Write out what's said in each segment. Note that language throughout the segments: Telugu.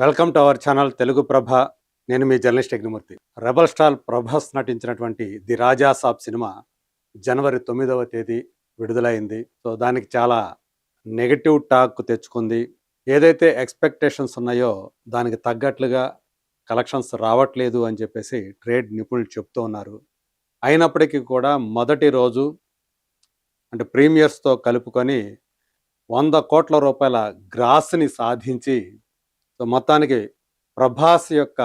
Welcome to our channel Telugu Prabha. నేను మీ journalist Yagnamurthy. Rebel star Prabhas నటించినటువంటి ది రాజా సాబ్ సినిమా జనవరి తొమ్మిదవ తేదీ విడుదలైంది. సో దానికి చాలా నెగటివ్ టాక్ తెచ్చుకుంది. ఏదైతే ఎక్స్పెక్టేషన్స్ ఉన్నాయో దానికి తగ్గట్లుగా కలెక్షన్స్ రావట్లేదు అని చెప్పేసి ట్రేడ్ నిపుణులు చెప్తూ ఉన్నారు. అయినప్పటికీ కూడా మొదటి రోజు అంటే ప్రీమియర్స్తో కలుపుకొని వంద కోట్ల రూపాయల గ్రాస్ని సాధించి సో మొత్తానికి ప్రభాస్ యొక్క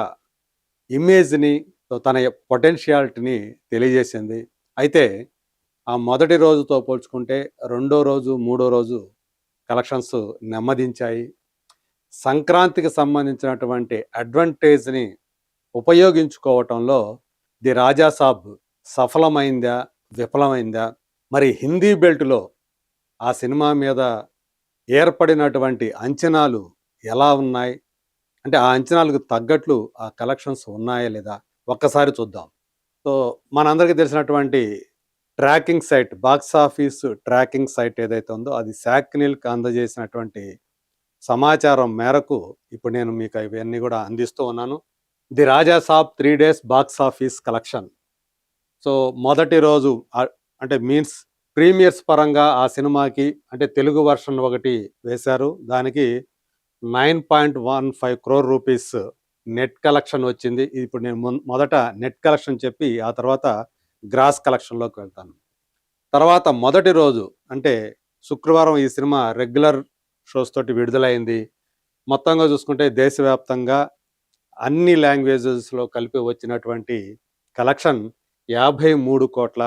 ఇమేజ్ని సో తన పొటెన్షియాలిటీని తెలియజేసింది. అయితే ఆ మొదటి రోజుతో పోల్చుకుంటే రెండో రోజు మూడో రోజు కలెక్షన్స్ నెమ్మదించాయి. సంక్రాంతికి సంబంధించినటువంటి అడ్వాంటేజ్ని ఉపయోగించుకోవటంలో ది రాజా సాబ్ సఫలమైందా విఫలమైందా? మరి హిందీ బెల్ట్లో ఆ సినిమా మీద ఏర్పడినటువంటి అంచనాలు ఎలా ఉన్నాయి? అంటే ఆ అంచనాలకు తగ్గట్లు ఆ కలెక్షన్స్ ఉన్నాయా లేదా ఒక్కసారి చూద్దాం. సో మనందరికీ తెలిసినటువంటి tracking site box office tracking site ఏదైతే ఉందో అది శాక్నీల్కి అందజేసినటువంటి సమాచారం మేరకు ఇప్పుడు నేను మీకు ఇవన్నీ కూడా అందిస్తూ ఉన్నాను. The Raja Saab three days box office collection. So మొదటి రోజు అంటే మీన్స్ ప్రీమియర్స్ పరంగా ఆ సినిమాకి అంటే తెలుగు వర్షన్ ఒకటి వేశారు. దానికి nine point one five crore rupees net collection వచ్చింది. ఇప్పుడు నేను మొదట నెట్ కలెక్షన్ చెప్పి ఆ తర్వాత గ్రాస్ కలెక్షన్లోకి వెళ్తాను. తర్వాత మొదటి రోజు అంటే శుక్రవారం ఈ సినిమా రెగ్యులర్ షోస్ తోటి విడుదలైంది. మొత్తంగా చూసుకుంటే దేశవ్యాప్తంగా అన్ని లాంగ్వేజెస్లో కలిపి వచ్చినటువంటి కలెక్షన్ యాభై మూడు కోట్ల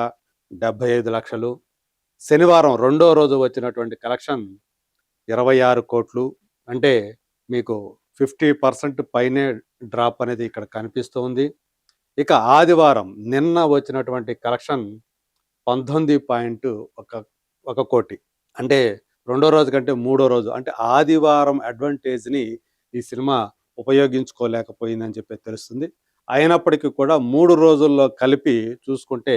డెబ్భై ఐదు లక్షలు. శనివారం రెండో రోజు వచ్చినటువంటి కలెక్షన్ ఇరవై ఆరు కోట్లు. అంటే మీకు ఫిఫ్టీ పర్సెంట్ పైనే డ్రాప్ అనేది ఇక్కడ కనిపిస్తుంది. ఇక ఆదివారం నిన్న వచ్చినటువంటి కలెక్షన్ పంతొమ్మిది పాయింట్ ఒక ఒక కోటి. అంటే రెండో రోజు కంటే మూడో రోజు. అంటే ఆదివారం అడ్వాంటేజ్ని ఈ సినిమా ఉపయోగించుకోలేకపోయిందని చెప్పి తెలుస్తుంది. అయినప్పటికీ కూడా మూడు రోజుల్లో కలిపి చూసుకుంటే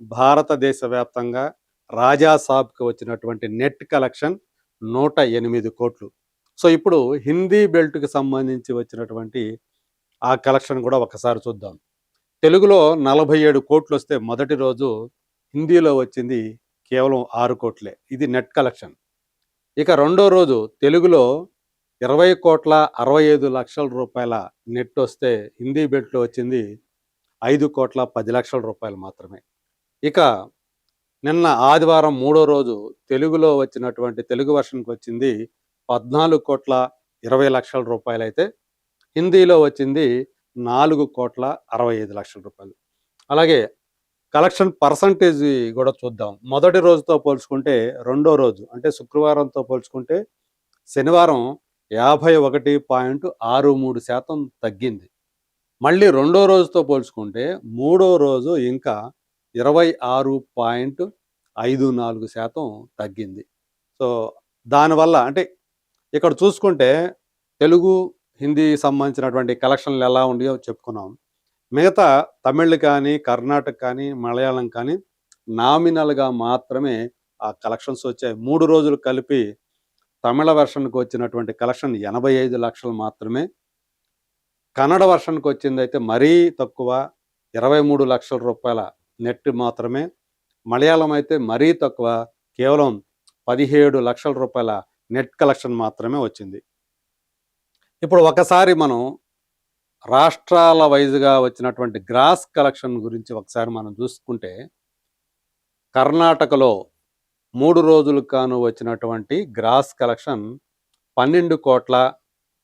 భారతదేశ వ్యాప్తంగా రాజా సాబ్కి వచ్చినటువంటి నెట్ కలెక్షన్ నూట ఎనిమిది కోట్లు. సో ఇప్పుడు హిందీ బెల్ట్కి సంబంధించి వచ్చినటువంటి ఆ కలెక్షన్ కూడా ఒకసారి చూద్దాం. తెలుగులో నలభై ఏడు కోట్లు వస్తే మొదటి రోజు హిందీలో వచ్చింది కేవలం ఆరు కోట్లే. ఇది నెట్ కలెక్షన్. ఇక రెండో రోజు తెలుగులో ఇరవై కోట్ల అరవై ఐదు లక్షల రూపాయల నెట్ వస్తే హిందీ బెల్ట్లో వచ్చింది ఐదు కోట్ల పది లక్షల రూపాయలు మాత్రమే. ఇక నిన్న ఆదివారం మూడో రోజు తెలుగులో వచ్చినటువంటి తెలుగు వర్షన్కి వచ్చింది పద్నాలుగు కోట్ల ఇరవై లక్షల రూపాయలు అయితే హిందీలో వచ్చింది నాలుగు కోట్ల అరవై ఐదు లక్షల రూపాయలు. అలాగే కలెక్షన్ పర్సంటేజ్ కూడా చూద్దాం. మొదటి రోజుతో పోల్చుకుంటే రెండో రోజు అంటే శుక్రవారంతో పోల్చుకుంటే శనివారం యాభై ఒకటి పాయింట్ ఆరు మూడు శాతం తగ్గింది. మళ్ళీ రెండో రోజుతో పోల్చుకుంటే మూడో రోజు ఇంకా ఇరవై ఆరు పాయింట్ ఐదు నాలుగు శాతం తగ్గింది. సో దానివల్ల అంటే ఇక్కడ చూసుకుంటే తెలుగు హిందీ సంబంధించినటువంటి కలెక్షన్లు ఎలా ఉన్నాయో చెప్పుకున్నాం. మిగతా తమిళ్ కానీ కర్ణాటక కానీ మలయాళం కానీ నామినల్గా మాత్రమే ఆ కలెక్షన్స్ వచ్చాయి. మూడు రోజులు కలిపి తమిళ వెర్షన్కి వచ్చినటువంటి కలెక్షన్ ఎనభై ఐదు లక్షలు మాత్రమే. కన్నడ వెర్షన్కి వచ్చింది అయితే మరీ తక్కువ ఇరవై మూడు లక్షల రూపాయల నెట్ మాత్రమే. మలయాళం అయితే మరీ తక్కువ కేవలం పదిహేడు లక్షల రూపాయల నెట్ కలెక్షన్ మాత్రమే వచ్చింది. ఇప్పుడు ఒకసారి మనం రాష్ట్రాల వైజ్గా వచ్చినటువంటి గ్రాస్ కలెక్షన్ గురించి ఒకసారి మనం చూసుకుంటే కర్ణాటకలో మూడు రోజులు కాను వచ్చినటువంటి గ్రాస్ కలెక్షన్ పన్నెండు కోట్ల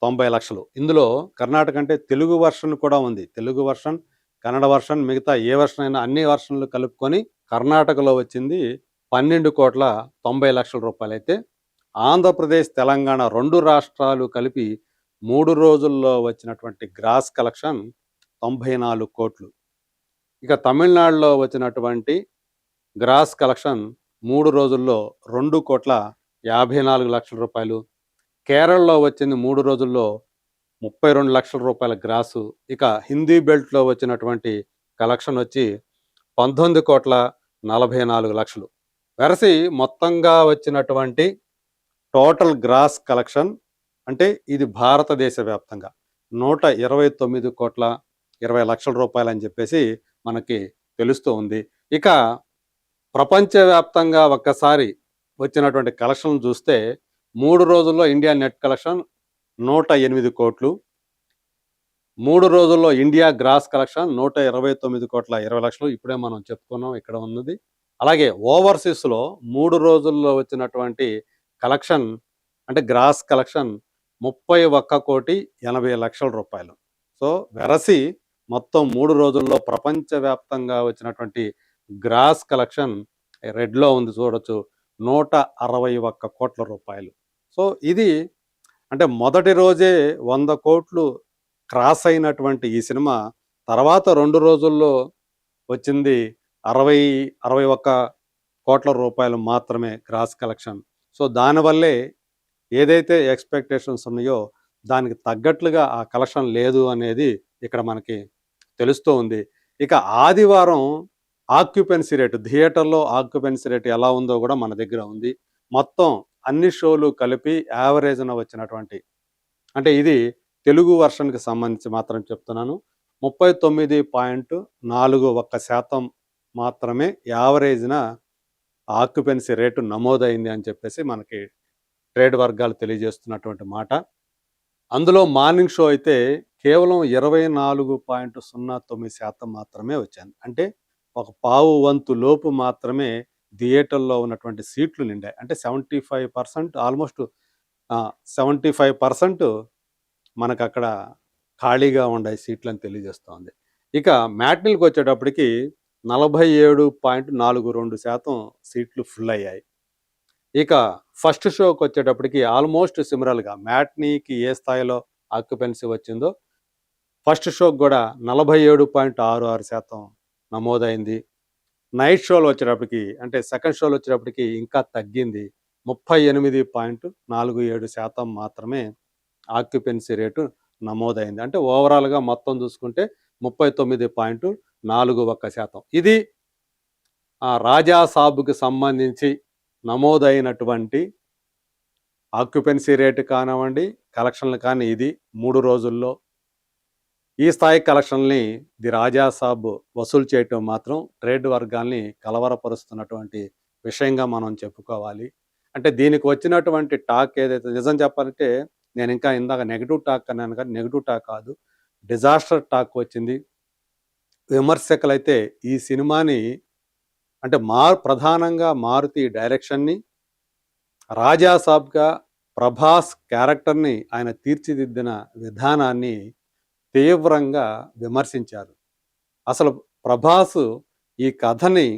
తొంభై లక్షలు. ఇందులో కర్ణాటక అంటే తెలుగు వర్షన్ కూడా ఉంది. తెలుగు వర్షన్ కన్నడ వర్షన్ మిగతా ఏ వర్షన్ అయినా అన్ని వర్షన్లు కలుపుకొని కర్ణాటకలో వచ్చింది పన్నెండు కోట్ల తొంభై లక్షల రూపాయలు అయితే ఆంధ్రప్రదేశ్ తెలంగాణ రెండు రాష్ట్రాలు కలిపి మూడు రోజుల్లో వచ్చినటువంటి గ్రాస్ కలెక్షన్ తొంభై నాలుగు కోట్లు. ఇక తమిళనాడులో వచ్చినటువంటి గ్రాస్ కలెక్షన్ మూడు రోజుల్లో రెండు కోట్ల యాభై నాలుగు లక్షల రూపాయలు. కేరళలో వచ్చింది మూడు రోజుల్లో ముప్పై రెండు లక్షల రూపాయల గ్రాసు. ఇక హిందీ బెల్ట్లో వచ్చినటువంటి కలెక్షన్ వచ్చి పంతొమ్మిది కోట్ల నలభై నాలుగు లక్షలు. వెరసి మొత్తంగా వచ్చినటువంటి టోటల్ గ్రాస్ కలెక్షన్ అంటే ఇది భారతదేశ వ్యాప్తంగా నూట ఇరవై తొమ్మిది కోట్ల ఇరవై లక్షల రూపాయలు అని చెప్పేసి మనకి తెలుస్తూ ఉంది. ఇక ప్రపంచవ్యాప్తంగా ఒక్కసారి వచ్చినటువంటి కలెక్షన్ చూస్తే మూడు రోజుల్లో ఇండియా నెట్ కలెక్షన్ నూట ఎనిమిది కోట్లు మూడు రోజుల్లో ఇండియా గ్రాస్ కలెక్షన్ నూట ఇరవై తొమ్మిది కోట్ల ఇరవై లక్షలు ఇప్పుడే మనం చెప్పుకున్నాం ఇక్కడ ఉన్నది. అలాగే ఓవర్సీస్లో మూడు రోజుల్లో వచ్చినటువంటి కలెక్షన్ అంటే గ్రాస్ కలెక్షన్ ముప్పై ఒక్క కోటి ఎనభై లక్షల రూపాయలు. సో వెరసి మొత్తం మూడు రోజుల్లో ప్రపంచవ్యాప్తంగా వచ్చినటువంటి గ్రాస్ కలెక్షన్ రెడ్లో ఉంది చూడొచ్చు. నూట అరవై ఒక్క కోట్ల రూపాయలు. సో ఇది అంటే మొదటి రోజే వంద కోట్లు క్రాస్ అయినటువంటి ఈ సినిమా. తర్వాత రెండు రోజుల్లో వచ్చింది అరవై అరవై ఒక్క కోట్ల రూపాయలు మాత్రమే గ్రాస్ కలెక్షన్. సో దానివల్లే ఏదైతే ఎక్స్పెక్టేషన్స్ ఉన్నాయో దానికి తగ్గట్లుగా ఆ కలెక్షన్ లేదు అనేది ఇక్కడ మనకి తెలుస్తూ ఉంది. ఇక ఆదివారం ఆక్యుపెన్సీ రేటు థియేటర్లో ఆక్యుపెన్సీ రేటు ఎలా ఉందో కూడా మన దగ్గర ఉంది. మొత్తం అన్ని షోలు కలిపి యావరేజ్న వచ్చినటువంటి అంటే ఇది తెలుగు వర్షన్కి సంబంధించి మాత్రం చెప్తున్నాను. ముప్పై తొమ్మిది పాయింట్ నాలుగు ఒక్క శాతం మాత్రమే యావరేజ్న ఆక్యుపెన్సీ రేటు నమోదైంది అని చెప్పేసి మనకి ట్రేడ్ వర్గాలు తెలియజేస్తున్నటువంటి మాట. అందులో మార్నింగ్ షో అయితే కేవలం ఇరవై నాలుగు పాయింట్ సున్నా తొమ్మిది శాతం మాత్రమే వచ్చింది అంటే ఒక పావు వంతు లోపు మాత్రమే థియేటర్లో ఉన్నటువంటి సీట్లు నిండాయి. అంటే seventy five percent almost seventy five percent మనకు అక్కడ ఖాళీగా ఉండే సీట్లు అని తెలియజేస్తోంది. ఇక మ్యాట్నీలకు వచ్చేటప్పటికి నలభై ఏడు పాయింట్ నాలుగు రెండు శాతం సీట్లు ఫుల్ అయ్యాయి. ఇక ఫస్ట్ షోకి వచ్చేటప్పటికి ఆల్మోస్ట్ సిమిరల్గా మ్యాట్నీకి ఏ స్థాయిలో ఆక్యుపెన్సీ వచ్చిందో ఫస్ట్ షోకి కూడా నలభై ఏడు పాయింట్ ఆరు ఆరు శాతం నమోదైంది. నైట్ షోలు వచ్చేటప్పటికి అంటే సెకండ్ షోలు వచ్చేటప్పటికి ఇంకా తగ్గింది. ముప్పై ఎనిమిది పాయింట్ నాలుగు ఏడు శాతం మాత్రమే ఆక్యుపెన్సీ రేటు నమోదైంది. అంటే ఓవరాల్గా మొత్తం చూసుకుంటే ముప్పై తొమ్మిది పాయింట్ నాలుగు ఒక్క శాతం. ఇది ఆ రాజా సాబుకి సంబంధించి నమోదైనటువంటి ఆక్యుపెన్సీ రేటు కానివ్వండి కలెక్షన్లు కానీ ఇది మూడు రోజుల్లో ఈ స్థాయి కలెక్షన్ని ది రాజా సాబ్ వసూలు చేయటం మాత్రం ట్రేడ్ వర్గాల్ని కలవరపరుస్తున్నటువంటి విషయంగా మనం చెప్పుకోవాలి. అంటే దీనికి వచ్చినటువంటి టాక్ ఏదైతే నిజం చెప్పాలంటే నేను ఇంకా ఇందాక నెగిటివ్ టాక్ అన్నాను కానీ నెగిటివ్ టాక్ కాదు. డిజాస్టర్ టాక్ వచ్చింది. విమర్శకులు అయితే ఈ సినిమాని అంటే మా ప్రధానంగా మారుతి డైరెక్షన్ని రాజా సాబ్గా ప్రభాస్ క్యారెక్టర్ని ఆయన తీర్చిదిద్దిన విధానాన్ని తీవ్రంగా విమర్శించారు. అసలు ప్రభాస్ ఈ కథని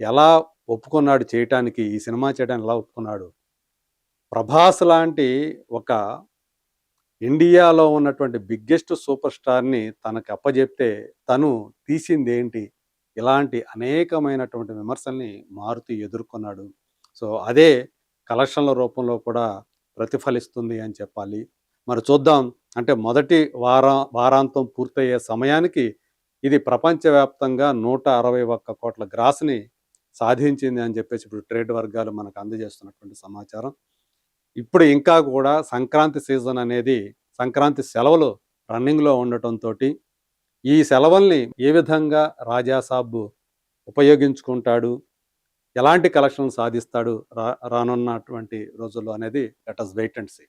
ఎలా ఒప్పుకున్నాడు చేయటానికి ఈ సినిమా చేయడానికి ఎలా ఒప్పుకున్నాడు? ప్రభాస్ లాంటి ఒక ఇండియాలో ఉన్నటువంటి బిగ్గెస్ట్ సూపర్ స్టార్ని తనకు అప్పజెప్తే తను తీసింది ఏంటి ఇలాంటి అనేకమైనటువంటి విమర్శల్ని మారుతి ఎదుర్కొన్నాడు. సో అదే కలెక్షన్ల రూపంలో కూడా ప్రతిఫలిస్తుంది అని చెప్పాలి. మరి చూద్దాం. అంటే మొదటి వారా వారాంతం పూర్తయ్యే సమయానికి ఇది ప్రపంచవ్యాప్తంగా నూట అరవై ఒక్క కోట్ల గ్రాస్ని సాధించింది అని చెప్పేసి ఇప్పుడు ట్రేడ్ వర్గాలు మనకు అందజేస్తున్నటువంటి సమాచారం. ఇప్పుడు ఇంకా కూడా సంక్రాంతి సీజన్ అనేది సంక్రాంతి సెలవులు రన్నింగ్లో ఉండటంతో ఈ సెలవుల్ని ఏ విధంగా రాజాసాబ్ ఉపయోగించుకుంటాడు ఎలాంటి కలెక్షన్ సాధిస్తాడు రా రానున్నటువంటి రోజుల్లో అనేది let us wait and see.